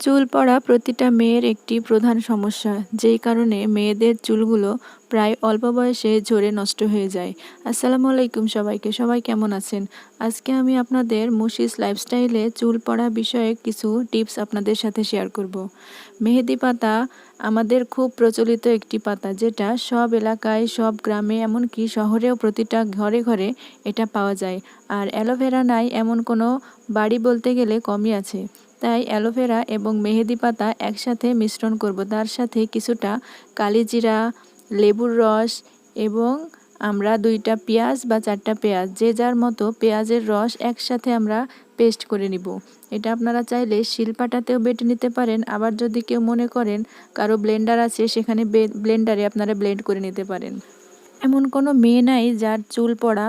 চুল পড়া প্রতিটা মেয়ের একটি প্রধান সমস্যা, যেই কারণে মেয়েদের চুলগুলো প্রায় অল্প বয়সে ঝরে নষ্ট হয়ে যায়। আসসালামু আলাইকুম সবাইকে, সবাই কেমন আছেন? আজকে আমি আপনাদের মুশিস লাইফস্টাইলে চুল পড়া বিষয়ে কিছু টিপস আপনাদের সাথে শেয়ার করব। মেহেদি পাতা আমাদের খুব প্রচলিত একটি পাতা, যেটা সব এলাকায়, সব গ্রামে, এমনকি শহরেও প্রতিটা ঘরে ঘরে এটা পাওয়া যায়। আর অ্যালোভেরা নাই এমন কোনো বাড়ি বলতে গেলে কমই আছে। তাই অ্যালোভেরা এবং মেহেদি পাতা একসাথে মিশ্রণ করব। তার সাথে কিছুটা কালিজিরা, লেবুর রস এবং আমরা দুইটা পেঁয়াজ বা চারটা পেঁয়াজ, যে যার মতো পেঁয়াজের রস একসাথে আমরা পেস্ট করে নিব। এটা আপনারা চাইলে শিলপাটাতেও বেটে নিতে পারেন। আবার যদি কেউ মনে করেন কারও ব্লেন্ডার আছে, সেখানে ব্লেন্ডারে আপনারা ব্লেন্ড করে নিতে পারেন। এমন কোনো মেয়ে নাই যার চুল পড়া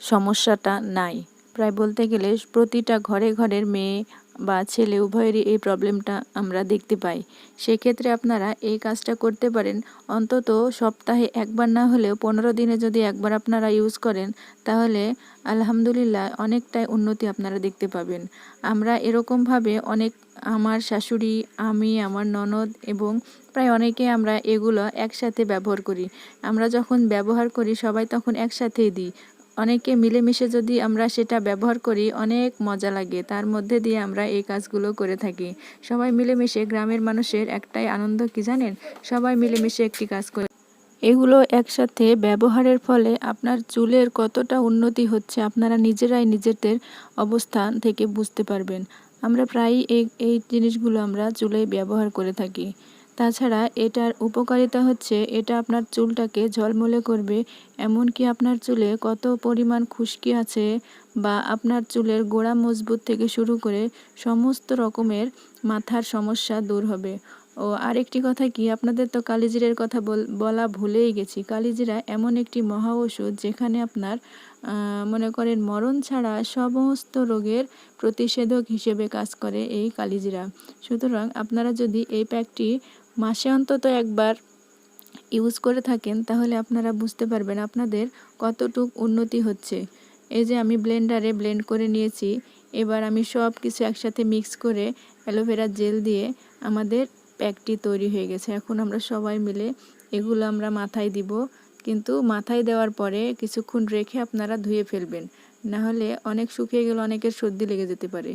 সমস্যাটা নাই। প্রায় বলতে গেলে প্রতিটা ঘরে ঘরের মেয়ে বা ছেলে উভয়েরই এই প্রবলেমটা আমরা দেখতে পাই। সেক্ষেত্রে আপনারা এই কাজটা করতে পারেন। অন্তত সপ্তাহে একবার না হলেও পনেরো দিনে যদি একবার আপনারা ইউজ করেন, তাহলে আলহামদুলিল্লাহ অনেকটাই উন্নতি আপনারা দেখতে পাবেন। আমরা এরকমভাবে অনেক আমার শাশুড়ি, আমি, আমার ননদ এবং প্রায় অনেকে আমরা এগুলো একসাথে ব্যবহার করি। আমরা যখন ব্যবহার করি, সবাই তখন একসাথেই দিই। অনেকে মিলেমিশে যদি আমরা সেটা ব্যবহার করি, অনেক মজা লাগে। তার মধ্যে দিয়ে আমরা এই কাজগুলো করে থাকি। সবাই মিলেমিশে গ্রামের মানুষের একটাই আনন্দ কি জানেন? সবাই মিলেমিশে একটি কাজ করে। এগুলো একসাথে ব্যবহারের ফলে আপনার চুলের কতটা উন্নতি হচ্ছে আপনারা নিজেরাই নিজেদের অবস্থান থেকে বুঝতে পারবেন। আমরা প্রায়ই এই এই জিনিসগুলো আমরা চুলে ব্যবহার করে থাকি। তাছাড়া এটার উপকারিতা হচ্ছে এটা আপনার চুলটাকে ঝলমলে করবে, এমনকি আপনার চুলে কত পরিমাণ খুশকি আছে বা আপনার চুলের গোড়া মজবুত থেকে শুরু করে সমস্ত রকমের মাথার সমস্যা দূর হবে। ও আরেকটি কথা কি, আপনাদের তো কালিজিরের কথা বলা ভুলেই গেছি। কালিজিরা এমন একটি মহা ওষুধ যেখানে আপনার মনে করেন মরণ ছাড়া সমস্ত রোগের প্রতিষেধক হিসেবে কাজ করে এই কালিজিরা। সুতরাং আপনারা যদি এই প্যাকটি মাসে অন্তত একবার ইউজ করে থাকেন, তাহলে আপনারা বুঝতে পারবেন আপনাদের কতটুক উন্নতি হচ্ছে। এই যে আমি ব্লেন্ডারে ব্লেন্ড করে নিয়েছি, এবার আমি সব কিছু একসাথে মিক্স করে অ্যালোভেরা জেল দিয়ে আমাদের প্যাকটি তৈরি হয়ে গেছে। এখন আমরা সবাই মিলে এগুলো আমরা মাথায় দিব, কিন্তু মাথায় দেওয়ার পরে কিছুক্ষণ রেখে আপনারা ধুয়ে ফেলবেন। না হলে অনেক শুকিয়ে গেলে অনেকের সর্দি লেগে যেতে পারে।